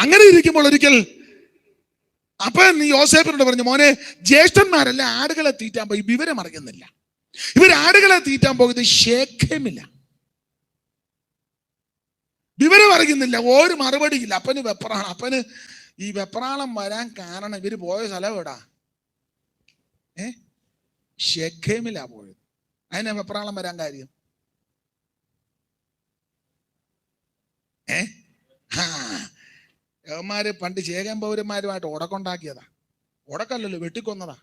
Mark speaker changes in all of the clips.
Speaker 1: അങ്ങനെ ഇരിക്കുമ്പോൾ ഒരിക്കൽ അപ്പൊ നീ യോസേപ്പിനോട് പറഞ്ഞു മോനെ ജ്യേഷ്ഠന്മാരല്ല ആടുകളെ തീറ്റാൻ പോയി? വിവരം അറിയുന്നില്ല. ഇവർ ആടുകളെ തീറ്റാൻ പോകുന്നത് ശേഖമില്ല. വിവരം അറിയുന്നില്ല. ഒരു മറുപടിയില്ല. അപ്പന് വെപ്രാളം. അപ്പന് ഈ വെപ്രാളം വരാൻ കാരണം ഇവർ പോയ സ്ഥലം എവിടാ? ഏ? ഷെഖേമിലാ പോയത്. അതിനെ വെപ്രാളം വരാൻ കാര്യം. ഏ? ആ യവന്മാര് പണ്ട് ചേകൻ പൗരന്മാരുമായിട്ട് ഉടക്കുണ്ടാക്കിയതാ ഉടക്കല്ലല്ലോ വെട്ടിക്കൊന്നതാ.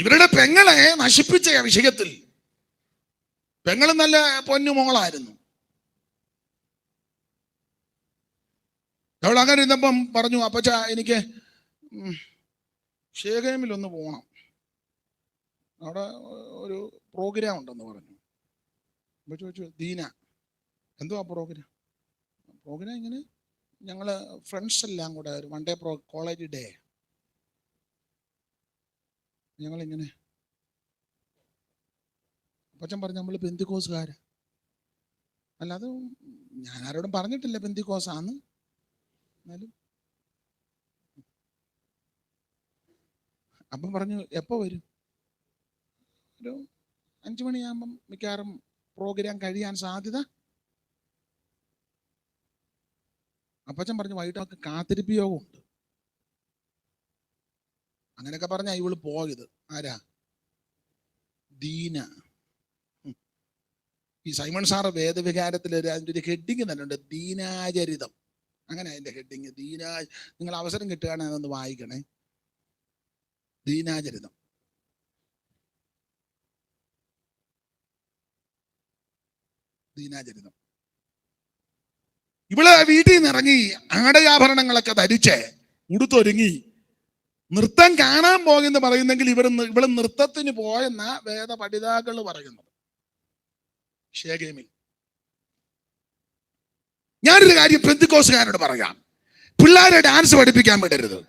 Speaker 1: ഇവരുടെ പെങ്ങളെ നശിപ്പിച്ച അഭിഷേകത്തിൽ പെങ്ങളും നല്ല പൊന്നു മോളായിരുന്നു. അവൾ അങ്ങനെ ഇരുന്നപ്പം പറഞ്ഞു അപ്പച്ച എനിക്ക് ഷേഖേമിലൊന്ന് പോകണം അവിടെ ഒരു പ്രോഗ്രാം ഉണ്ടെന്ന് പറഞ്ഞു. അപ്പോൾ ചോദിച്ചു ദീന എന്തുവാ പ്രോഗ്രാം? പ്രോഗ്രാം ഇങ്ങനെ ഞങ്ങൾ ഫ്രണ്ട്സ് എല്ലാം കൂടെ ഒരു one day pro college day ഞങ്ങളിങ്ങനെ. അപ്പച്ചൻ പറഞ്ഞു നമ്മൾ പെന്തിക്കോസുകാര് അല്ലാതെ ഞാൻ ആരോടും പറഞ്ഞിട്ടില്ല പെന്തിക്കോസാന്ന് എന്നാലും. അപ്പം പറഞ്ഞു എപ്പോ വരും? ഒരു അഞ്ചു മണിയാകുമ്പം മിക്കവാറും പ്രോഗ്രാം കഴിയാൻ സാധ്യത അപ്പച്ചൻ പറഞ്ഞു വൈകിട്ട് അവൾക്ക് കാത്തിരിപ്പ് യോഗമുണ്ട് അങ്ങനെയൊക്കെ പറഞ്ഞാ ഇവൾ പോയത്. ആരാ? ദീന. ഈ സൈമൺ സാറ് വേദവികാരത്തിൽ അതിന്റെ ഒരു ഹെഡിങ് തന്നെ ഉണ്ട് ദീനാചരിതം. അങ്ങനെ അതിന്റെ ഹെഡിങ്. ദീനാ നിങ്ങൾ അവസരം കിട്ടുകയാണെങ്കിൽ അതൊന്ന് വായിക്കണേ. ദീനാചരിതം. ദീനാചരിതം. ഇവൾ വീട്ടിൽ നിന്ന് ഇറങ്ങി ആടയാഭരണങ്ങളൊക്കെ ധരിച്ച് ഉടുത്തൊരുങ്ങി. നൃത്തം കാണാൻ പോകുന്ന പറയുന്നെങ്കിൽ ഇവർ ഇവൾ നൃത്തത്തിന് പോയെന്ന വേദ പഠിതാക്കൾ പറയുന്നത് ഞാനൊരു കാര്യം പെന്തിക്കോസുകാരോട് പറയാം. പിള്ളേരെ ഡാൻസ് പഠിപ്പിക്കാൻ വിടരുത്.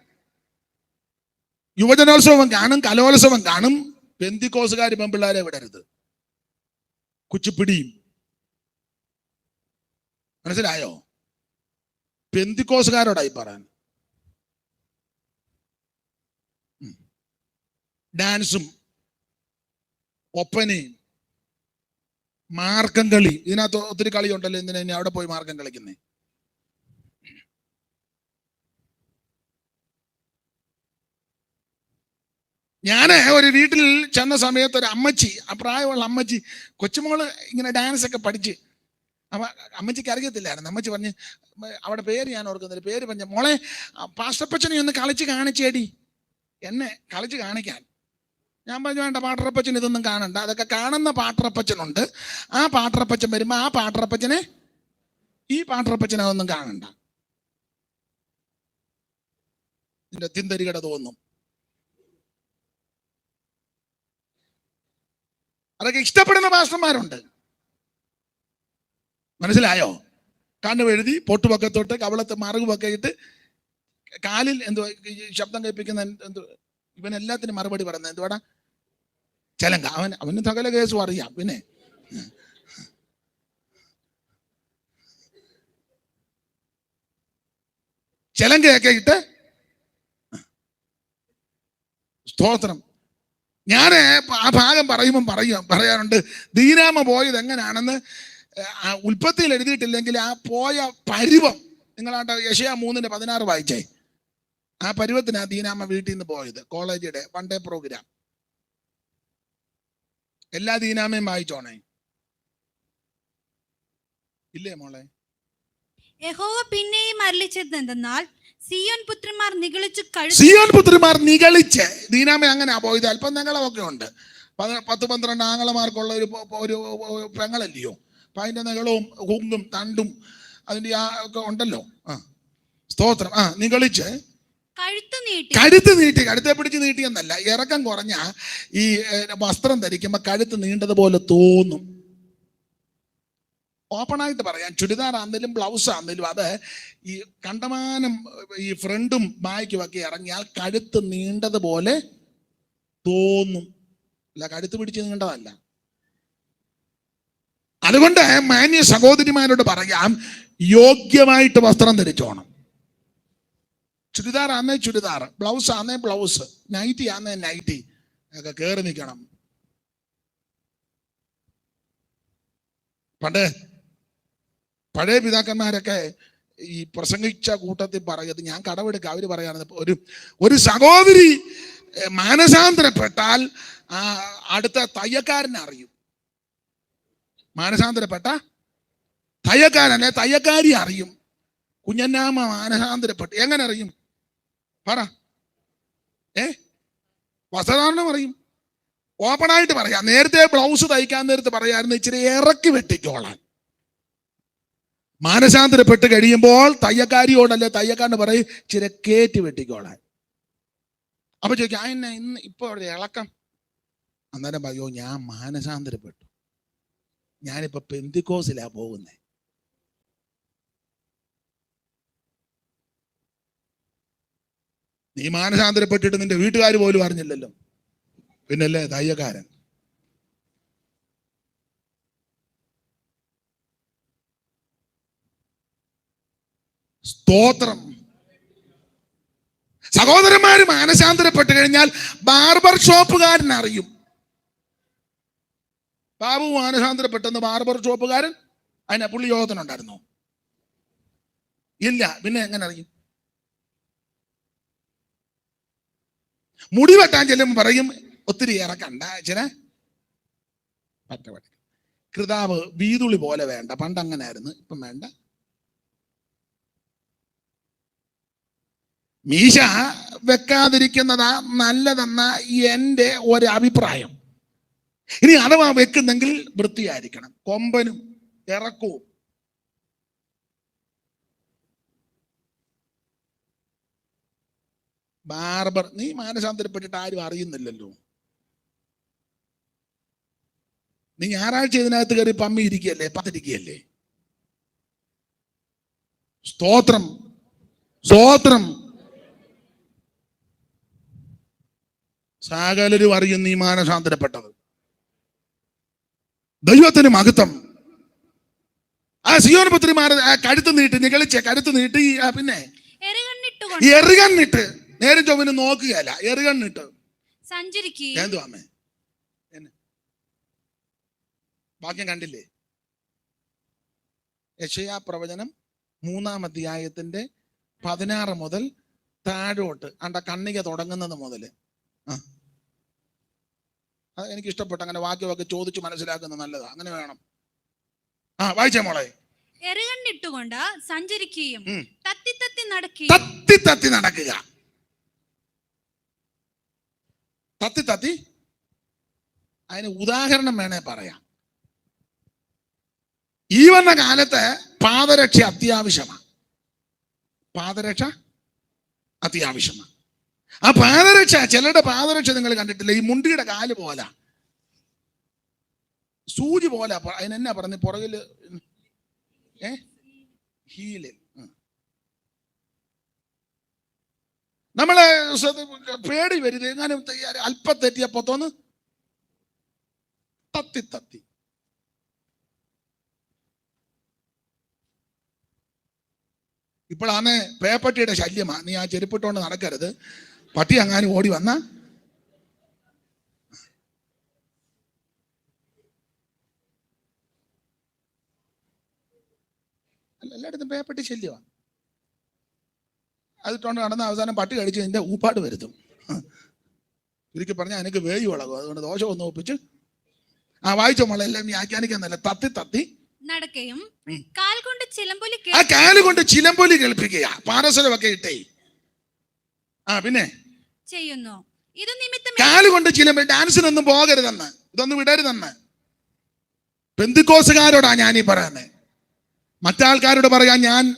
Speaker 1: യുവജനോത്സവം കാണും കലോത്സവം കാണും പെന്തിക്കോസുകാർ പെൺപിള്ളേരെ വിടരുത്. കുച്ചിപ്പിടിയും. മനസ്സിലായോ? പെന്തിക്കോസുകാരോടായി പറയാൻ. ഡാൻസും ഒപ്പനയും മാർക്കം കളി ഇതിനകത്ത് ഒത്തിരി കളിയുണ്ടല്ലോ എന്തിനാ ഇനി അവിടെ പോയി മാർക്കം കളിക്കുന്നേ? ഞാൻ ഒരു വീട്ടിൽ ചെന്ന സമയത്ത് ഒരു അമ്മച്ചി ആ പ്രായമുള്ള അമ്മച്ചി കൊച്ചുമോൾ ഇങ്ങനെ ഡാൻസ് ഒക്കെ പഠിച്ച് അമ്മച്ചിക്ക് അറിയത്തില്ലായിരുന്നു. അമ്മച്ചി പറഞ്ഞ് അവിടെ പേര് ഞാൻ ഓർക്കുന്നില്ല. പേര് പറഞ്ഞ മോളെ പാഷ്ടപ്പച്ചനെ ഒന്ന് കളിച്ച് കാണിച്ചേടി. എന്നെ കളിച്ച് കാണിക്കാൻ. ഞാൻ പറഞ്ഞു വേണ്ട പാട്ടറപ്പച്ചൻ ഇതൊന്നും കാണണ്ട. അതൊക്കെ കാണുന്ന പാട്ടറപ്പച്ചനുണ്ട്. ആ പാട്ടറപ്പച്ചൻ വരുമ്പോൾ ആ പാട്ടറപ്പച്ചനെ ഈ പാട്ടറപ്പച്ചനെ അതൊന്നും കാണണ്ട. ഇതിന്റെ തിന്തരികട തോന്നും. അതൊക്കെ ഇഷ്ടപ്പെടുന്ന പാസ്റ്റർമാരുണ്ട്. മനസ്സിലായോ? കണ്ണു എഴുതി പൊട്ടുപക്കത്തോട്ട് കവളത്ത് ഇട്ട് കാലിൽ എന്തോ ശബ്ദം കേൾപ്പിക്കുന്ന എന്തോ ഇവൻ എല്ലാത്തിനും മറുപടി പറയുന്നത് എന്തുവാടാ? ചെലങ്ക. അവൻ അവന് തകല കേസും അറിയാം. പിന്നെ ചെലങ്കയൊക്കെ ഇട്ട് സ്തോത്രം. ഞാൻ ആ ഭാഗം പറയുമ്പം പറയും പറയാറുണ്ട് ദീനാമ പോയത് എങ്ങനെയാണെന്ന് ഉൽപ്പത്തിയിൽ എഴുതിയിട്ടില്ലെങ്കിൽ ആ പോയ പരുവം നിങ്ങളാണ്ട് യശയ മൂന്നിന്റെ പതിനാറ് വായിച്ചേ. ആ പരുവത്തിനാ ദീനാമ്മ വീട്ടിൽ നിന്ന് പോയത് കോളേജിയുടെ വൺ ഡേ പ്രോഗ്രാം എല്ലാ ദീനാമയും വായിച്ചോണേ? ഇല്ലേ മോളെ?
Speaker 2: യഹോവ പിന്നെയും അരളിച്ചത് എന്തെന്നാൽ സിയോൻ പുത്രന്മാർ നിഗളിച്ചു
Speaker 1: സിയോൻ പുത്രന്മാർ നിഗളിച്ച് ദീനാമ അങ്ങനെ പോയത് അല്പം നിങ്ങളൊക്കെ ഉണ്ട്. പത- പത്ത് പന്ത്രണ്ട് പൊ- ഒരു ഒരു പെങ്ങളല്ലയോ? അപ്പൊ അതിന്റെ നികളവും കുങ്കും തണ്ടും അതിന്റെ ആ ഒക്കെ ഉണ്ടല്ലോ. ആ. സ്തോത്രം. ആ നിഗളിച്ച്
Speaker 2: കഴുത്തു നീട്ടി.
Speaker 1: കഴുത്ത് നീട്ടി. കഴുത്തെ പിടിച്ച് നീട്ടിയെന്നല്ല ഇറക്കം കുറഞ്ഞ ഈ വസ്ത്രം ധരിക്കുമ്പോ കഴുത്ത് നീണ്ടതുപോലെ തോന്നും. ഓപ്പൺ ആയിട്ട് പറയാം. ചുരിദാർ ആണെങ്കിലും ബ്ലൗസ് ആണെങ്കിലും അത് ഈ കണ്ടമാനം ഈ ഫ്രണ്ടും ബായ്ക്കും ഒക്കെ ഇറങ്ങിയാൽ കഴുത്ത് നീണ്ടതുപോലെ തോന്നും. അല്ല കഴുത്ത് പിടിച്ച് നീണ്ടതല്ല. അതുകൊണ്ട് മാന്യ സഹോദരിമാരോട് പറയാം യോഗ്യമായിട്ട് വസ്ത്രം ധരിച്ചോണം. ചുരിദാർ ആന്നേ ചുരിദാർ ബ്ലൗസ് ആന്നേ ബ്ലൗസ് നൈറ്റി ആന്നേ നൈറ്റി ഒക്കെ കയറി നിൽക്കണം. പണ്ട് പഴയ പിതാക്കന്മാരൊക്കെ ഈ പ്രസംഗിച്ച കൂട്ടത്തിൽ പറയത് ഞാൻ കടമെടുക്കുക അവർ പറയാണ് ഒരു ഒരു സഹോദരി മാനസാന്തരപ്പെട്ടാൽ ആ അടുത്ത തയ്യക്കാരനെ അറിയും. മാനസാന്തരപ്പെട്ട തയ്യക്കാരനെ തയ്യക്കാരി അറിയും. കുഞ്ഞന്നാമ മാനസാന്തരപ്പെട്ട്. എങ്ങനെ അറിയും? പറ. ഏ? വസ്ത്രധാരണം അറിയും. ഓപ്പണായിട്ട് പറയാം. നേരത്തെ ബ്ലൗസ് തയ്ക്കാൻ നേരത്ത് പറയായിരുന്നു ഇച്ചിരി ഇറക്കി വെട്ടിക്കോളാൻ. മാനസാന്തരപ്പെട്ട് കഴിയുമ്പോൾ തയ്യക്കാരിയോടല്ലേ തയ്യക്കാരന് പറയും ഇച്ചിരി കയറ്റി വെട്ടിക്കോളാൻ. അപ്പൊ ചോദിക്കും ഇന്ന് ഇപ്പൊ അവിടെ ഇളക്കം? അന്നേരം പറയോ ഞാൻ മാനസാന്തരപ്പെട്ടു. ഞാനിപ്പോ പെന്തിക്കോസിലാ പോകുന്നേ. നീ മാനസാന്തരപ്പെട്ടിട്ട് നിന്റെ വീട്ടുകാർ പോലും അറിഞ്ഞില്ലല്ലോ. പിന്നല്ലേ തയ്യക്കാരൻ. സ്തോത്രം. സഹോദരന്മാര് മാനസാന്തരപ്പെട്ട് കഴിഞ്ഞാൽ ബാർബർ ഷോപ്പുകാരൻ അറിയും ബാബു മാനസാന്തരപ്പെട്ടെന്ന് ബാർബർ ഷോപ്പുകാരൻ അതിനെ പുള്ളി യോഗത്തിനുണ്ടായിരുന്നു ഇല്ല പിന്നെ എങ്ങനെ അറിയും? മുടി വെട്ടാൻ ചെല്ലുമ്പോൾ പറയും ഒത്തിരി ഏറെ കണ്ട പറ്റ കൃതാവ് വീതുളി പോലെ വേണ്ട പണ്ട് അങ്ങനെ ആയിരുന്നു ഇപ്പം വേണ്ട. മീശ വെക്കാതിരിക്കുന്നതാ നല്ലതെന്ന എന്റെ ഒരു അഭിപ്രായം ഇനി അഥവാ വെക്കുന്നെങ്കിൽ വൃത്തിയായിരിക്കണം. കൊമ്പനും ഇറക്കവും. ബാർബർ നീ മാനസാന്തരപ്പെട്ടിട്ട് ആരും അറിയുന്നില്ലല്ലോ. നീ ഞായറാഴ്ച ഇതിനകത്ത് കയറി പമ്മി ഇരിക്കുകയല്ലേ? പത്തിരിക്കുകയല്ലേ? സ്തോത്രം. സ്തോത്രം. സകലരും അറിയും നീ മാനസാന്തരപ്പെട്ടത്. ദൈവത്തിന് മഹത്വം. ആ സിയോൻ പുത്രിമാർ കഴുത്ത് നീട്ടി നികളിച്ച കഴുത്ത് നീട്ടി പിന്നെ എറുകണ്ണിട്ട് നേരം ചൊവ്വന് നോക്കുകയല്ല എറുകണ്ണിട്ട്. എന്തുവാമേ വാക്യം കണ്ടില്ലേ? യക്ഷയാ പ്രവചനം മൂന്നാം അധ്യായത്തിന്റെ പതിനാറ് മുതൽ താഴോട്ട് അണ്ട കണ്ണിക തുടങ്ങുന്നത് മുതൽ ആ. അത് എനിക്ക് ഇഷ്ടപ്പെട്ടു അങ്ങനെ വാക്യമൊക്കെ ചോദിച്ച് മനസ്സിലാക്കുന്നത് നല്ലതാണ് അങ്ങനെ വേണം. ആ വായിച്ചേ മോളെ.
Speaker 2: എറുകണ്ണിട്ടുകൊണ്ട് സഞ്ചരിക്കുകയും. തത്തി തത്തി നടക്കുകയും
Speaker 1: തത്തി തത്തി നടക്കുക. തത്തി തത്തി? അതിന് ഉദാഹരണം വേണേ പറയാം. ഈ വന്ന കാലത്ത് പാദരക്ഷ അത്യാവശ്യമാണ് പാദരക്ഷ അത്യാവശ്യമാണ് ആ പാദരക്ഷ ചിലരുടെ പാദരക്ഷ നിങ്ങൾ കണ്ടിട്ടില്ല. ഈ മുണ്ടിയുടെ കാൽ പോലെ. സൂചി പോലെ. അതിനെന്നാ പറഞ്ഞു? പുറകിൽ ഏ? ഹീൽ. നമ്മളെ പേടി വരുത്. എങ്ങാനും അല്പം തെറ്റിയപ്പോ തോന്ന്. തത്തി തത്തി. ഇപ്പോഴാണ് പേപ്പട്ടിയുടെ ശല്യമാണ് നീ ആ ചെരുപ്പിട്ടോണ്ട് നടക്കരുത്. പട്ടി അങ്ങാനും ഓടി വന്ന? എല്ലായിടത്തും പേപ്പട്ടി ശല്യമാണ് അതിട്ടോണ്ട് നടന്ന അവസാനം പട്ടി കഴിച്ച് നിന്റെ ഊപ്പാട് വരുത്തും. ചുരുക്കി പറഞ്ഞാൽ എനിക്ക് വേയി വളകും. അതുകൊണ്ട് ദോഷം ഒന്ന് ഒപ്പിച്ച് ആ വായിച്ച മോളെ എല്ലാം വ്യാഖ്യാനിക്കുന്നല്ല തത്തി തത്തി. നടക്കുകയും.
Speaker 2: കാൽ കൊണ്ട് ചിലമ്പൊലി
Speaker 1: ആ കാൽ കൊണ്ട് ചിലമ്പൊലി കേൾപ്പിക്കുക പാരസരമൊക്കെ ഇട്ടേ. ആ പിന്നെ?
Speaker 2: ചെയ്യുന്നു. ഇത് നിമിത്തം
Speaker 1: കാലുകൊണ്ട് കൊണ്ട് ഡാൻസ് ഡാൻസിനൊന്നും പോകരുതെന്ന്. ഇതൊന്നും വിടരുതെന്ന്. ബന്ധുക്കോസുകാരോടാ ഞാൻ ഈ പറയുന്നത് മറ്റാൾക്കാരോട് പറയാൻ ഞാൻ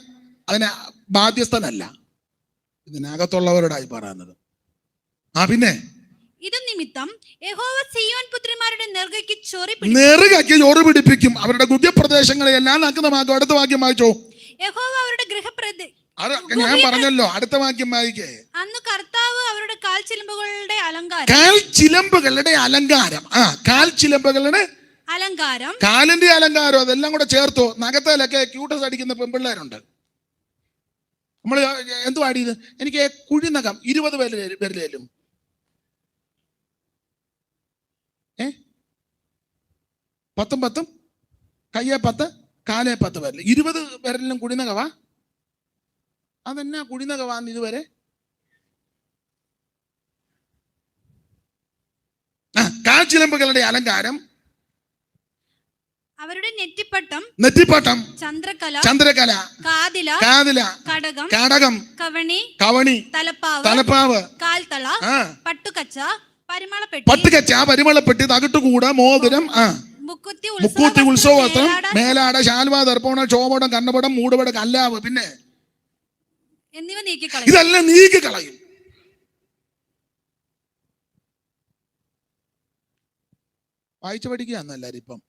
Speaker 1: അതിന് ബാധ്യസ്ഥനല്ല. ഇതിനകത്തുള്ളവരോടായി പറയുന്നത്. ആ പിന്നെ?
Speaker 2: ഇത് നിമിത്തം യഹോവ സിയോൻ പുത്രിമാരുടെ നെറുകയ്ക്ക് ചൊറി പിടിച്ചു
Speaker 1: നെറുകയ്ക്ക് ചോറ് പിടിപ്പിക്കും. അവരുടെ ഗുദ്യപ്രദേശങ്ങളെ എല്ലാം നഗ്നമാക്കും. അടുത്ത വാക്യം വായിച്ചോ.
Speaker 2: യഹോവ അവരുടെ ഗൃഹപ്രതി
Speaker 1: അത് ഞാൻ പറഞ്ഞല്ലോ അടുത്ത വാക്യം വായിക്കേ.
Speaker 2: അന്ന് കർത്താവ് അവരുടെ കാൽ ചിലമ്പുകളുടെ അലങ്കാരം.
Speaker 1: കാൽ ചിലമ്പുകളുടെ അലങ്കാരം. ആ കാൽ ചിലമ്പുകളുടെ
Speaker 2: അലങ്കാരം.
Speaker 1: കാലിന്റെ അലങ്കാരം അതെല്ലാം കൂടെ ചേർത്തോ. നഖത്തേലൊക്കെ ക്യൂട്ടസ് അടിക്കുന്ന പെൺപിള്ളേരുണ്ട്. നമ്മൾ എന്തു പാടിയത്? എനിക്ക് കുഴിനകം ഇരുപത് പേര് പേരിലേലും. ഏ? പത്തും പത്തും? കയ്യെ പത്ത് കാലേ പത്ത് പേരിൽ ഇരുപത് പേരിലും കുഴിനകവാ അതെന്നാ കുഴിനകവാന്ന് ഇതുവരെ? കാച്ചിലമ്പുകളുടെ അലങ്കാരം.
Speaker 2: അവരുടെ നെറ്റിപ്പട്ടം.
Speaker 1: നെറ്റിപ്പട്ടം.
Speaker 2: ചന്ദ്രകല.
Speaker 1: ചന്ദ്രകല.
Speaker 2: കാതില.
Speaker 1: കാതില.
Speaker 2: കടകം.
Speaker 1: കടകം.
Speaker 2: കവണി.
Speaker 1: കവണി.
Speaker 2: തലപ്പാവ്.
Speaker 1: തലപ്പാവ്.
Speaker 2: കാൽത്തള. പട്ടുകച്ച. പരിമളപ്പെട്ടി.
Speaker 1: പട്ടുകച്ച പരിമളപ്പെട്ടി തകിട്ടുകൂട മോതിരം ആ.
Speaker 2: മുക്കുത്തി
Speaker 1: ഉത്സവത്രം
Speaker 2: മേലാട.
Speaker 1: ശാൽവാ ദർപ്പണം ചോപടം കണ്ണപടം മൂടുപടം കല്ലാവ് പിന്നെ
Speaker 2: എന്നിവ നീക്കിക്കളയും
Speaker 1: ഇതെല്ലാം നീക്കി കളയും. വായിച്ചു പഠിക്കുക എന്നല്ലാരും ഇപ്പം.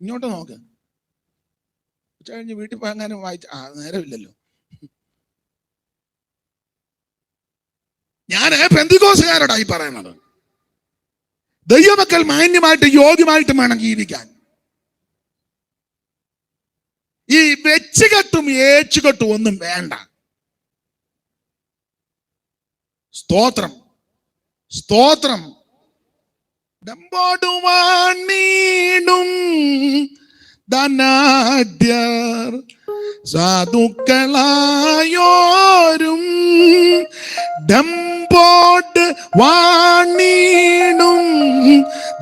Speaker 1: ഇങ്ങോട്ട് നോക്ക്. ഉച്ച കഴിഞ്ഞ് വീട്ടിൽ പോകാനും വായിച്ച ആ നേരമില്ലല്ലോ. ഞാൻ പെന്തികോസുകാരോടായി പറയണത്. ദൈവമക്കൾ മാന്യമായിട്ട് യോഗ്യമായിട്ടും വേണം ജീവിക്കാൻ. ഈ വെച്ചുകെട്ടും ഏച്ചുകെട്ടും ഒന്നും വേണ്ട. സ്തോത്രം. സ്തോത്രം. ഡമ്പോടുവാണീടും ധനാദ്യർ സാധുക്കളായോരും ഡമ്പോട്ട് വാണീടും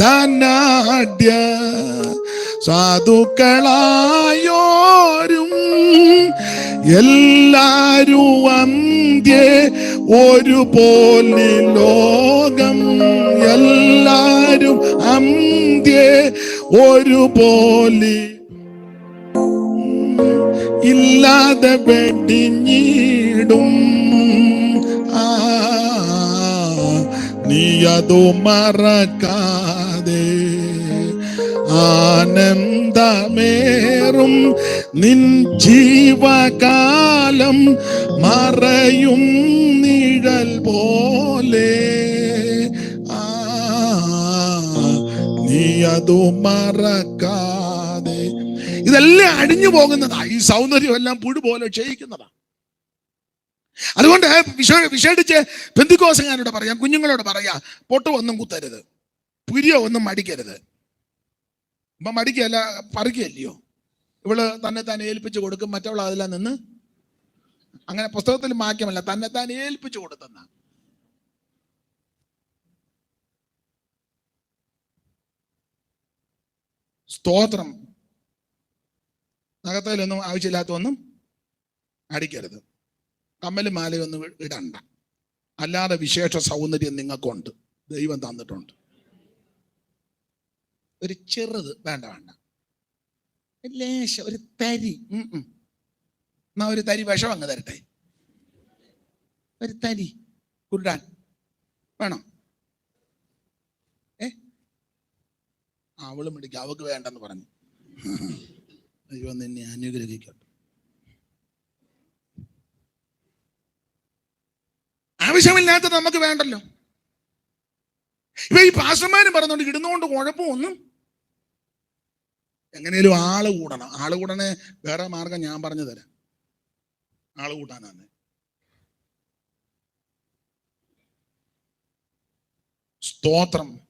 Speaker 1: ധനാഢ്യ സാധുക്കളായോരും എല്ലാരും അന്ത്യ ഒരുപോലെ ലോകം എല്ലാരും അന്ത്യ ഒരുപോലെ. ഇല്ലാതെ വെടിഞ്ഞിടും. ആ നീ അതു മറക്കാതെ ആനന്ദമേറും നിൻ ജീവകാലം മറയും നിഴൽ പോലെ. നീ അതു മറക്കാതെ. ഇതെല്ലാം അടിഞ്ഞു പോകുന്നതാ. ഈ സൗന്ദര്യം എല്ലാം പുഴു പോലെ ക്ഷയിക്കുന്നതാ. അതുകൊണ്ട് വിഷ വിഷടിച്ച് പെന്തിക്കോസങ്ങാരോട് പറയാം കുഞ്ഞുങ്ങളോട് പറയാ പൊട്ടു ഒന്നും കുത്തരുത് പുരിയോ ഒന്നും മടിക്കരുത് ഇപ്പൊ മടിക്കല്ല പറിക്കുകയല്ലയോ ഇവൾ തന്നെ താൻ ഏൽപ്പിച്ചു കൊടുക്കും മറ്റവൾ അതിലാ നിന്ന് അങ്ങനെ പുസ്തകത്തിൽ മാറ്റമല്ല തന്നെ താൻ ഏൽപ്പിച്ചു കൊടുത്തെന്ന. സ്തോത്രം. നഗത്തയിലൊന്നും ആവശ്യമില്ലാത്തൊന്നും അടിക്കരുത്. കമ്മൽ മാലയൊന്നും ഇടണ്ട. അല്ലാതെ വിശേഷ സൗന്ദര്യം നിങ്ങൾക്കുണ്ട്. ദൈവം തന്നിട്ടുണ്ട്. ഒരു ചെറുത് വേണ്ട വേണ്ട. ലേശം ഒരു തരി. എന്നാ ഒരു തരി വിഷം അങ്ങ് തരട്ടെ. ഒരു തരി കുരുടാൻ വേണോ. ഏ? അവൾ മിടിക്കുക അവക്ക് വേണ്ടെന്ന് പറഞ്ഞു. അയ്യോ നിന്നെ അനുഗ്രഹിക്കട്ടെ. ആവശ്യമില്ലാത്തത് നമുക്ക് വേണ്ടല്ലോ. ഇപ്പൊ ഈ പാസ്റ്റർമാരും പറഞ്ഞോണ്ട് ഇടുന്നോണ്ട് കുഴപ്പമൊന്നും എങ്ങനെയും ആൾ കൂടണം. ആൾ കൂടണേ വേറെ മാർഗം ഞാൻ പറഞ്ഞു തരാം. ആൾ കൂട്ടാനാണ്. സ്തോത്രം.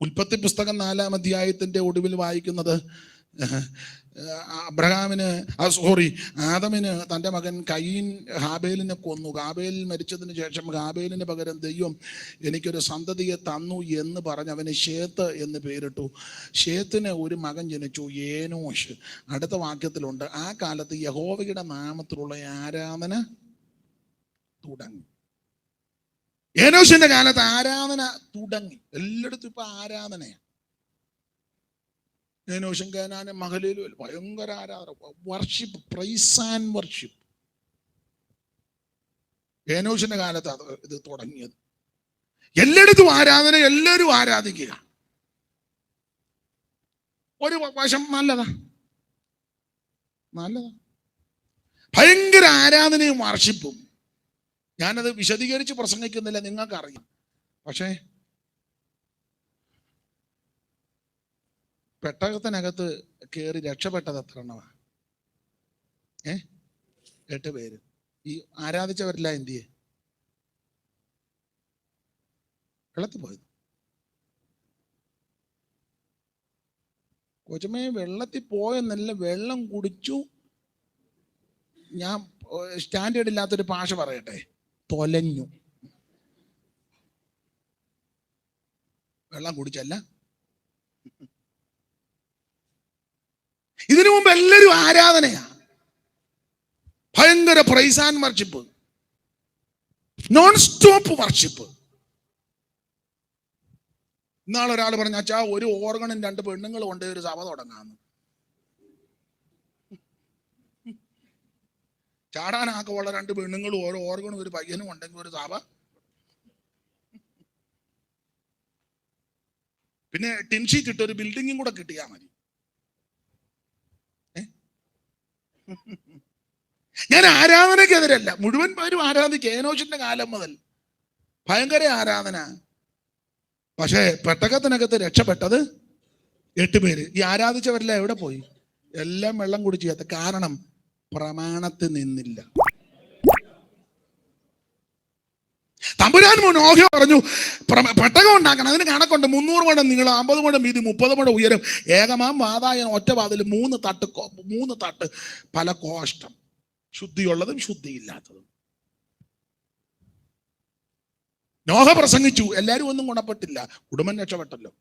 Speaker 1: ഉൽപ്പത്തി പുസ്തകം നാലാം അധ്യായത്തിന്റെ ഒടുവിൽ വായിക്കുന്നത് അബ്രഹാമിന് സോറി ആദമിന് തന്റെ മകൻ കയ്യീൻ ഹാബേലിനെ കൊന്നു. ഹാബേൽ മരിച്ചതിന് ശേഷം ഹാബേലിന് പകരം ദൈവം എനിക്കൊരു സന്തതിയെ തന്നു എന്ന് പറഞ്ഞ് അവന് ഷേത്ത് എന്ന് പേരിട്ടു. ഷേത്തിന് ഒരു മകൻ ജനിച്ചു ഏനോഷ് അടുത്ത വാക്യത്തിലുണ്ട് ആ കാലത്ത് യഹോവയുടെ നാമത്തിലുള്ള ആരാധന തുടങ്ങി. ഏനോഷിന്റെ കാലത്ത് ആരാധന തുടങ്ങി. എല്ലായിടത്തും ഇപ്പൊ ആരാധനയാണ് ഏനോഷും കേനാനും മഹലിലും ഭയങ്കര ആരാധന. വർഷിപ്പ് പ്രൈസ് ആൻഡ് വർഷിപ്പ് ഏനോഷിന്റെ കാലത്ത് അത് ഇത് തുടങ്ങിയത്. എല്ലായിടത്തും ആരാധന എല്ലാവരും ആരാധിക്കുക. ഒരു വശം നല്ലതാ. നല്ലതാ. ഭയങ്കര ആരാധനയും വർഷിപ്പും ഞാനത് വിശദീകരിച്ച് പ്രസംഗിക്കുന്നില്ല നിങ്ങൾക്കറിയാം. പക്ഷേ പെട്ടകത്തിനകത്ത് കയറി രക്ഷപ്പെട്ടത് എത്ര എണ്ണമാണ് ഏ? എട്ട് പേര്. ഈ ആരാധിച്ചവരില്ല എന്തിയെ? വെള്ളത്തിൽ പോയത്. കൊച്ചമ്മയെ വെള്ളത്തിൽ പോയെന്നല്ല വെള്ളം കുടിച്ചു. ഞാൻ സ്റ്റാൻഡേർഡ് ഇല്ലാത്തൊരു ഭാഷ പറയട്ടെ. തൊലഞ്ഞു. വെള്ളം കുടിച്ചല്ല. ഇതിനു മുമ്പ് എല്ലാവരും ആരാധനയാണ് ഭയങ്കര praise and worship non stop worship ഇന്നാൾ ഒരാൾ പറഞ്ഞ അച്ഛാ ഒരു ഓർഗണും രണ്ട് പെണ്ണുങ്ങളും കൊണ്ട് ഒരു സഭ തുടങ്ങാന്ന്. ചാടാനാക്കമുള്ള രണ്ട് പെണ്ണുങ്ങളും ഓരോ ഓർഗണും ഒരു പയ്യനും ഉണ്ടെങ്കിൽ ഒരു സഭ. പിന്നെ ടിൻഷീറ്റ് ഇട്ട് ഒരു ബിൽഡിങ്ങും കൂടെ കിട്ടിയാ മതി ഏ? ഞാൻ ആരാധനക്കെതിരല്ല മുഴുവൻ പേരും ആരാധിക്കുക ഏനോഷിന്റെ കാലം മുതൽ. ഭയങ്കര ആരാധന. പക്ഷേ പെട്ടകത്തിനകത്ത് രക്ഷപ്പെട്ടത് എട്ട് പേര്. ഈ ആരാധിച്ചവരെല്ലാം എവിടെ പോയി? എല്ലാം വെള്ളം കുടിച്ചു കാരണം പ്രമാണത്തിൽ നിന്നില്ല. തമ്പുരാൻ നോഹ പറഞ്ഞു. "പ്രമ- പെട്ടകം ഉണ്ടാക്കണം. അതിന് കണക്കുണ്ട്. മുന്നൂറ് മണം നിങ്ങൾ അമ്പത് മണം വീതി മുപ്പത് മണം ഉയരം. ഏകമാം വാതായൻ ഒറ്റ വാതിൽ മൂന്ന് തട്ട് മൂന്ന് തട്ട് പല കോഷ്ടം. ശുദ്ധിയുള്ളതും ശുദ്ധിയില്ലാത്തതും. നോഹ പ്രസംഗിച്ചു. എല്ലാരും ഒന്നും ഗുണപ്പെട്ടില്ല. കുടുംബം രക്ഷപ്പെട്ടല്ലോ.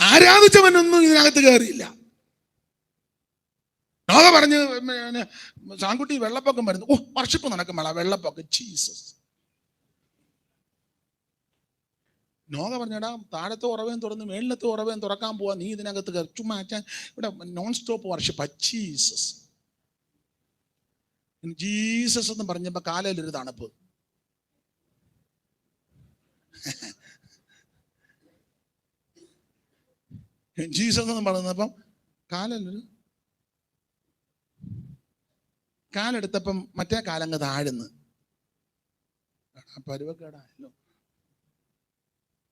Speaker 1: ആരാധിച്ചവനൊന്നും ഇതിനകത്ത് കയറിയില്ല നോഹ പറഞ്ഞ് പിന്നെ വെള്ളപ്പൊക്കം വരുന്നു. ഓ വർഷിപ്പ് നടക്കും വേള വെള്ളപ്പൊക്കം. ജീസസ് നോക പറഞ്ഞടാ താഴത്തെ ഉറവേം തുറന്ന് മേളിലത്തെ ഉറവേം തുറക്കാൻ പോവാ. നീ ഇതിനകത്ത് കയറി. അച്ഛൻ ഇവിടെ non stop worship Jesus Jesus എന്ന് പറഞ്ഞപ്പോ കാലയിലൊരു തണുപ്പ്. ജീസസ് എന്ന് പറഞ്ഞപ്പം കാലയിലൊരു കാലെടുത്തപ്പം മറ്റേ കാലങ്ങ് താഴ്ന്ന്. പരുവക്കേടായല്ലോ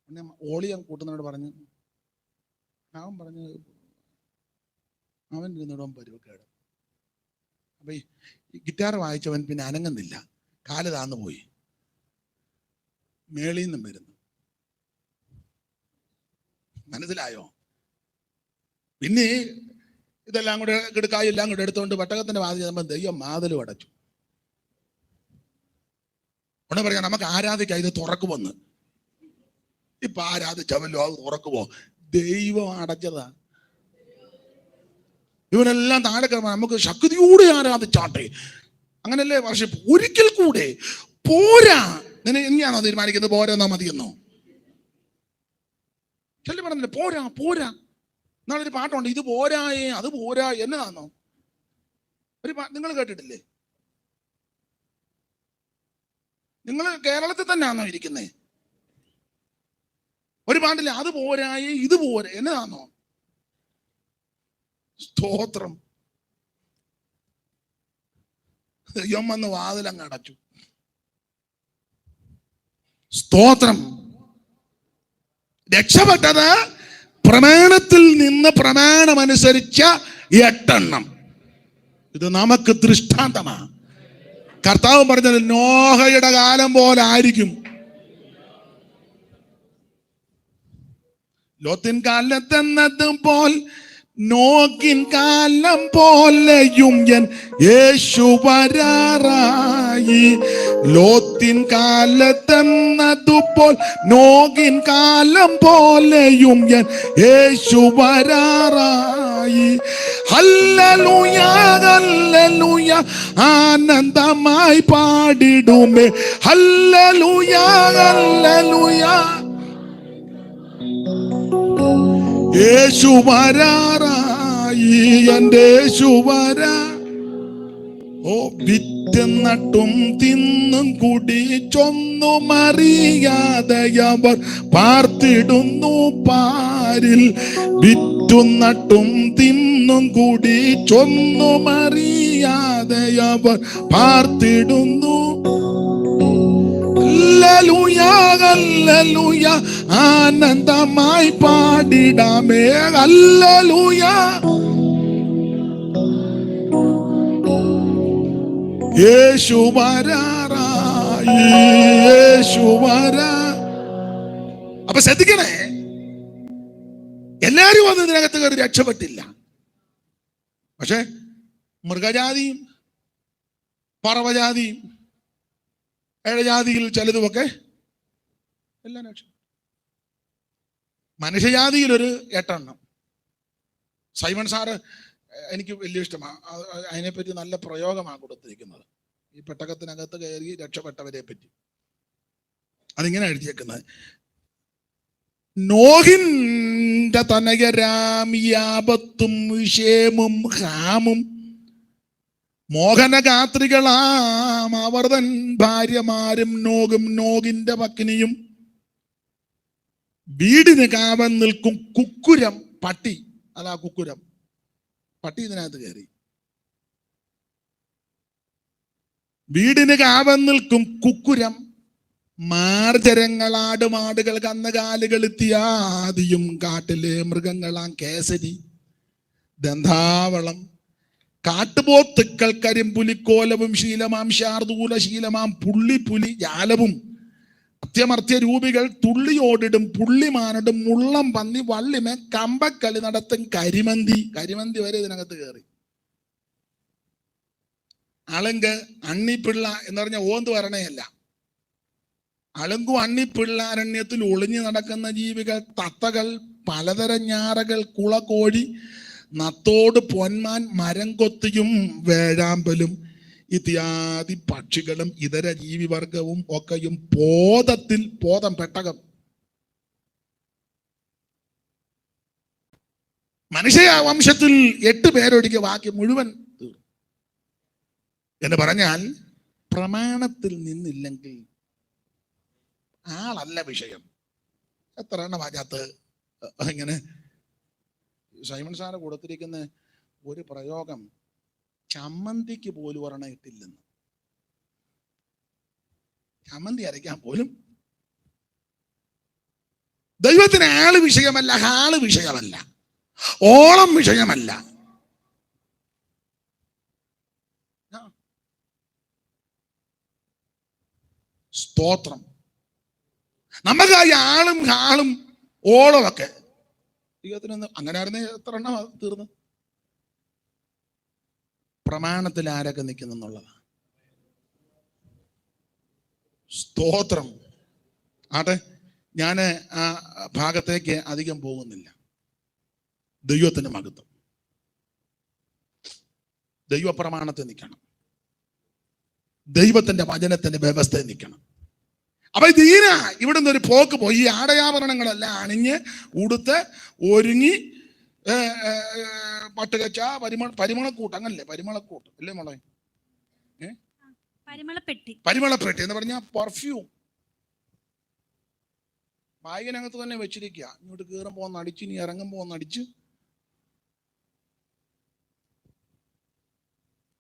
Speaker 1: പിന്നെ ഓളിയം കൂട്ടുന്നവരോട് പറഞ്ഞു അവൻ പറഞ്ഞു അവൻ ഇരുന്നിടം പരുവക്കേട് അപ്പൊ ഈ ഗിറ്റാർ വായിച്ചവൻ പിന്നെ അനങ്ങുന്നില്ല. കാൽ താന്നു പോയി. മേളിൽ നിന്നും വരുന്നു. മനസ്സിലായോ? പിന്നെ ഇതെല്ലാം കൂടെ കിടക്കായി എല്ലാം കൂടെ എടുത്തുകൊണ്ട് വട്ടകത്തിന്റെ വാതിൽ ചെന്നപ്പോൾ ദൈവം മാതലും അടച്ചു ഉടനെ പറയാം നമുക്ക് ആരാധിക്കാം? ഇത് തുറക്കുമെന്ന് ഇപ്പൊ ആരാധിച്ചവല്ലോ അത് തുറക്കുമോ ദൈവം അടച്ചതാ. ഇവനെല്ലാം താഴെ കിടന്ന നമുക്ക് ശക്തിയോടെ ആരാധിച്ചാട്ടെ. അങ്ങനല്ലേ വർഷം ഒരിക്കൽ കൂടെ. പോരാ. നിന്നെ ഇനിയാണോ തീരുമാനിക്കുന്നത്? പോരാന്നാ മതിയെന്നോ? ചെല്ലി പറഞ്ഞില്ലേ? പോരാ പോരാ. എന്നാളൊരു പാട്ടുണ്ട് ഇത് പോരായേ അത് പോരാ എന്നതാണോ ഒരു നിങ്ങൾ കേട്ടിട്ടില്ലേ? നിങ്ങൾ കേരളത്തിൽ തന്നെയാണോ ഇരിക്കുന്നേ? ഒരു പാട്ടില്ല അത് പോരായേ ഇത് പോരാ എന്നതാണോ സ്തോത്രം. ദൈവം വന്ന് വാതിലങ്ങ് അടച്ചു. സ്തോത്രം. രക്ഷപ്പെട്ടത് പ്രമാണത്തിൽ നിന്ന് പ്രമാണമനുസരിച്ച എട്ടെണ്ണം. ഇത് നമുക്ക് ദൃഷ്ടാന്തമാണ്. കർത്താവ് പറഞ്ഞത് നോഹയുടെ കാലം പോലെ ആയിരിക്കും. ലോത്തിൻ കാലത്തെന്നതും പോൽ നോക്കിൻ കാലം പോലെയും എൻ യേശു വരാറായി. ലോത്തിൻ കാലത്തെന്നതുപോൽ നോക്കിൻ കാലം പോലെയും എൻ യേശു വരാറായി. ആനന്ദമായി പാടിടുമേ. ഹല്ലലുയ ഹല്ലലുയ. യേശു വരാറായി. എന്റെ ശുവര വരാ ഓ വിറ്റ് നട്ടും തിന്നും കുടിച്ചൊന്നും അറിയാതെ അവർ പാർത്തിടുന്നു പാരിൽ. വിറ്റും നട്ടും തിന്നും കുടിച്ചൊന്നും അറിയാതെ അവർ പാർത്തിടുന്നു. ഹല്ലേലൂയ ആനന്ദമായി പാടിടാമേ. ഹല്ലേലൂയ യേശു വരാറായി യേശു അപ്പൊ ശ്രദ്ധിക്കണേ. എല്ലാരും വന്ന് ഇതിനകത്ത് കയറി രക്ഷപ്പെട്ടില്ല. പക്ഷെ മൃഗജാതിയും പറവജാതിയും ഏഴജാതിയിൽ ചിലതുമൊക്കെ എല്ലാം രക്ഷ മനുഷ്യജാതിയിൽ ഒരു എട്ടെണ്ണം. സൈമൺ സാറ് എനിക്ക് വലിയ ഇഷ്ടമാണ് അതിനെപ്പറ്റി നല്ല പ്രയോഗമാണ് കൊടുത്തിരിക്കുന്നത്. ഈ പെട്ടകത്തിനകത്ത് കയറി രക്ഷപ്പെട്ടവരെ പറ്റി. അതിങ്ങനെ എഴുതിയേക്കുന്നത്. നോഹിന്റെ തനകരാം യാപത്തും വിഷേമും ഹാമും മോഹനഗാത്രികളാം അവർതൻ ഭാര്യമാരും നോകും നോകിന്റെ പക്കിനിയും വീടിന് കാവൻ നിൽക്കും കുക്കുരം പട്ടി. അല്ല കുക്കുരം. പട്ടി ഇതിനകത്ത് കയറി. വീടിന് കാവൻ നിൽക്കും കുക്കുരം. കന്നകാലുകൾ എത്തിയാദിയും കാട്ടിലെ മൃഗങ്ങളാം കേസരി. ദന്താവളം. കാട്ടുപോത്തുക്കൾ കരിമ്പുലിക്കോലവും ശീലമാം ശാർദൂല ശീലമാം പുള്ളിപ്പുലി ജാലവും. അത്യമർത്ഥ്യ രൂപികൾ തുള്ളി ഓടിടും പുള്ളിമാനടും മുള്ളം പന്നി വള്ളിമേ കമ്പക്കളി നടത്തും കരിമന്തി. കരിമന്തി വരെ ഇതിനകത്ത് കയറി അളങ്ക് അണ്ണിപ്പിള്ള എന്ന് പറഞ്ഞ ഓന്ത് വരണയല്ല അളങ്കു അണ്ണിപ്പിള്ള അരണ്യത്തിൽ ഒളിഞ്ഞു നടക്കുന്ന ജീവികൾ തത്തകൾ പലതരം ഞാറകൾ കുളകോഴി നത്തോട് പൊന്മാൻ മരം കൊത്തിയും വേഴാമ്പലും. ഇത്യാദി പക്ഷികളും ഇതര ജീവിവർഗവും ഒക്കെയും പോതത്തിൽ പോതം പെട്ടകം മനുഷ്യ വംശത്തിൽ എട്ട് പേരൊഴികെ ബാക്കി മുഴുവൻ. എന്ന് പറഞ്ഞാൽ പ്രമാണത്തിൽ നിന്നില്ലെങ്കിൽ ആളല്ല വിഷയം എത്ര എണ്ണം അതിനകത്ത് ഇങ്ങനെ സൈമൺ സാറ് കൊടുത്തിരിക്കുന്ന ഒരു പ്രയോഗം ചമ്മന്തിക്ക് പോലും ഒരെണ്ണം ഇട്ടില്ലെന്ന്. ചമ്മന്തി അരയ്ക്കാൻ പോലും. ദൈവത്തിന് ആൾ വിഷയമല്ല ഹാൾ വിഷയമല്ല. ഓളം വിഷയമല്ല. സ്തോത്രം. നമുക്ക് ഈ ആളും ഹാളും ഓളമൊക്കെ. ദൈവത്തിനൊന്ന് അങ്ങനെ ആയിരുന്നേ എത്ര എണ്ണം തീർന്നു? പ്രമാണത്തിൽ ആരൊക്കെ നിൽക്കുന്നു എന്നുള്ളതാണ്. സ്തോത്രം. ആട്ടെ ഞാൻ ആ ഭാഗത്തേക്ക് അധികം പോകുന്നില്ല. ദൈവത്തിന്റെ മഹത്വം. ദൈവപ്രമാണത്തിൽ നിൽക്കണം. ദൈവത്തിന്റെ വചനത്തിന്റെ വ്യവസ്ഥയിൽ നിൽക്കണം. അപ്പൊ ദീന ഇവിടുന്ന് ഒരു പോക്ക് പോയി. ഈ ആടയാഭരണങ്ങളെല്ലാം അണിഞ്ഞ് ഉടുത്ത് ഒരുങ്ങി പട്ടുകച്ച പരിമള പരിമളക്കൂട്ട് അങ്ങനല്ലേ? പരിമളക്കൂട്ട്. അല്ലേ മോളെ?
Speaker 2: പരിമളപ്പെട്ടി.
Speaker 1: പരിമളപ്പെട്ടി എന്ന് പറഞ്ഞാൽ പെർഫ്യൂം ബാഗിനകത്ത് തന്നെ വെച്ചിരിക്കുക ഇങ്ങോട്ട് കീറാൻ ഒന്ന് അടിച്ച് ഇനി ഇറങ്ങാൻ ഒന്ന് അടിച്ച്.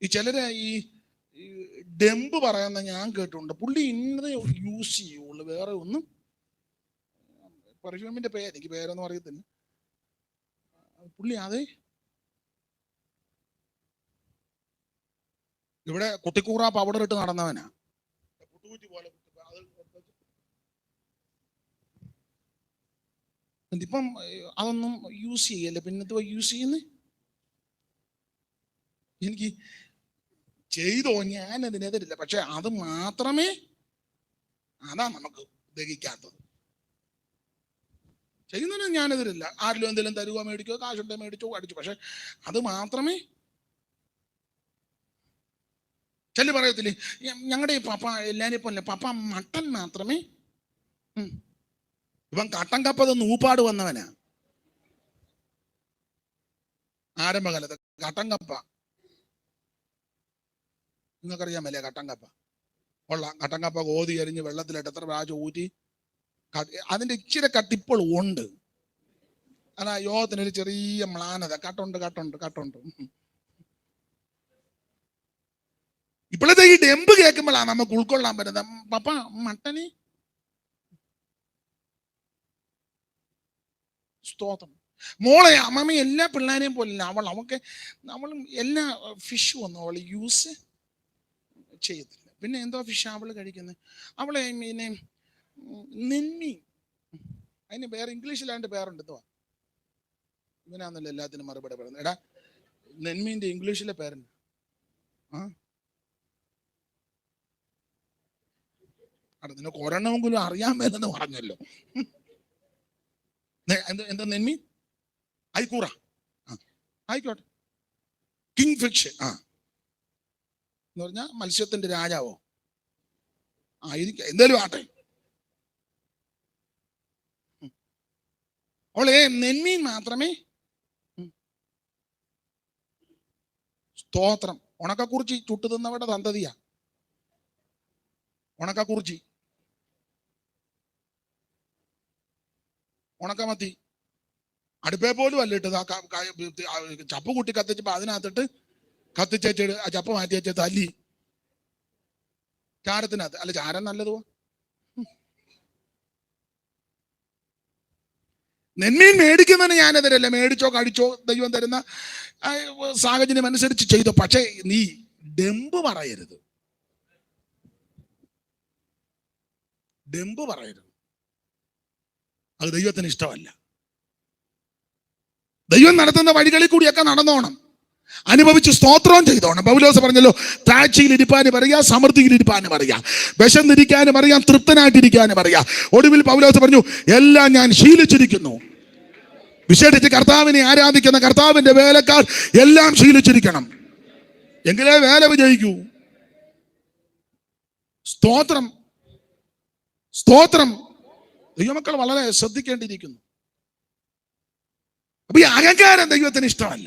Speaker 1: ഈ ചിലര് ഈ ഈ ഡെമ്പ് പറയുന്ന ഞാൻ കേട്ടിട്ടുണ്ട്. പുള്ളി ഇന്നതേ യൂസ് ചെയ്യുള്ളൂ. വേറെ ഒന്നും പെർഫ്യൂമിന്റെ പേര് എനിക്ക് പേരൊന്നും അറിയത്തില്ല. പുള്ളി അതെ ഇവിടെ കുട്ടിക്കൂറ പൗഡർ ഇട്ട് നടന്നവനാ. ഇപ്പം അതൊന്നും യൂസ് ചെയ്യല്ലേ? പിന്നെ യൂസ് ചെയ്യുന്നേ? എനിക്ക് ചെയ്തോ? ഞാൻ അതിനെതിരില്ല. പക്ഷെ അത് മാത്രമേ അതാ നമുക്ക് ദഹിക്കാത്തത്. ചെയ്യുന്നതിന് ഞാനെതിരില്ല. ആരിലും എന്തെങ്കിലും തരുവോ മേടിക്കോ കാശുണ്ടോ മേടിച്ചോ? അടിച്ചു. പക്ഷെ അത് മാത്രമേ ചെല്ലു പറയത്തില്ലേ? ഞങ്ങളുടെ ഈ പപ്പ എല്ലാവരെയും പോലെ പപ്പ മട്ടൻ മാത്രമേ. ഇവൻ കട്ടൻ കപ്പത് നൂപ്പാട് വന്നവനാ. ആരംഭകാലത്ത് കട്ടൻ കപ്പ. നിങ്ങൾക്കറിയാമല്ലേ കട്ടൻ കപ്പ. കൊള്ളാം. കട്ടൻ കപ്പ കോതി അരിഞ്ഞ് വെള്ളത്തിലിട്ട് എത്ര പ്രാവശ്യം ഊറ്റി അതിന്റെ ഇച്ചിരി കട്ടിപ്പോൾ ഉണ്ട്. അതാ യോഗത്തിനൊരു ചെറിയ മ്ലാനത. കട്ടുണ്ട് കട്ടുണ്ട് കട്ടുണ്ട്. ഇപ്പോഴത്തെ ഈ ഡെമ്പ് കേൾക്കുമ്പോഴാണ് നമുക്ക് ഉൾക്കൊള്ളാൻ പറ്റുന്നത്. പപ്പ മട്ടനി. സ്തോത്രം. മോളെ അമ്മമ്മ എല്ലാ പിള്ളേരെയും പോലില്ല അവൾ അവൾക്ക് നമ്മൾ എല്ലാ ഫിഷ് ഒന്നും അവൾ യൂസ് ചെയ്യത്തില്ല. പിന്നെ എന്തോ ഫിഷ് അവൾ കഴിക്കുന്നത് അവളെ പിന്നെ നിന്മി അതിന് വേറെ ഇംഗ്ലീഷിലാണ്ട് പേരുണ്ട്. എന്തുവാ ഇവനാന്നല്ലോ എല്ലാത്തിനും മറുപടി പറയുന്നത്. എടാ നെന്മീന്റെ ഇംഗ്ലീഷിലെ പേരുണ്ട്. ആ? അവിടെ നിനക്ക് ഒരെണ്ണമെങ്കിലും അറിയാൻ മേലെന്ന് പറഞ്ഞല്ലോ. എന്ത് എന്താ നെന്മി? ആയിക്കൂറ ആ ആയിക്കോട്ടെ. കിങ് ഫിഷ് ആ. എന്ന് പറഞ്ഞാൽ മത്സ്യത്തിന്റെ രാജാവോ? ആയിരിക്കും എന്തായാലും ആട്ടെ. അവളെ നെന്മീൻ മാത്രമേ. സ്തോത്രം. ഉണക്കക്കുറിച്ചി ചുട്ടു തിന്നവരുടെ സന്തതിയാ. ഉണക്കക്കുറിച്ചി. ഉണക്കമത്തി അടുപ്പേ പോലും അല്ല ഇട്ടത്. ആ ചപ്പ് കൂട്ടി കത്തിച്ചപ്പോ അതിനകത്തിട്ട് കത്തിച്ചേച്ച് ചപ്പ് മാറ്റി വെച്ച തല്ലി. ചാരത്തിനകത്ത്. അല്ല ചാരം നല്ലത് നെന്മീൻ മേടിക്കുന്നതിന് ഞാനെതിരല്ല? മേടിച്ചോ കടിച്ചോ ദൈവം തരുന്ന സാഹചര്യം അനുസരിച്ച് ചെയ്തോ. പക്ഷേ നീ ഡെമ്പ് പറയരുത്. ഡെമ്പ് പറയരുത്. അത് ദൈവത്തിന് ഇഷ്ടമല്ല. ദൈവം നടത്തുന്ന വഴികളിൽ കൂടിയൊക്കെ നടന്നോണം. അനുഭവിച്ച് സ്തോത്രവും ചെയ്തോണം. പൗലോസ് പറഞ്ഞല്ലോ താഴ്ചയിൽ ഇരിപ്പാനും അറിയാം സമൃദ്ധിയിൽ ഇരിപ്പാനും അറിയാം വിശന്നിരിക്കാനും അറിയാം തൃപ്തനായിട്ടിരിക്കാനും അറിയാം. ഒടുവിൽ പൗലോസ് പറഞ്ഞു എല്ലാം ഞാൻ ശീലിച്ചിരിക്കുന്നു. വിശേഷിച്ച് കർത്താവിനെ ആരാധിക്കുന്ന കർത്താവിന്റെ വേലക്കാർ എല്ലാം ശീലിച്ചിരിക്കണം. എങ്കിലേ വേല വിജയിക്കൂ. സ്തോത്രം സ്തോത്രം. ദൈവമക്കൾ വളരെ ശ്രദ്ധിക്കേണ്ടിയിരിക്കുന്നു. അപ്പൊ ഈ അഹങ്കാരം ദൈവത്തിന് ഇഷ്ടമല്ല.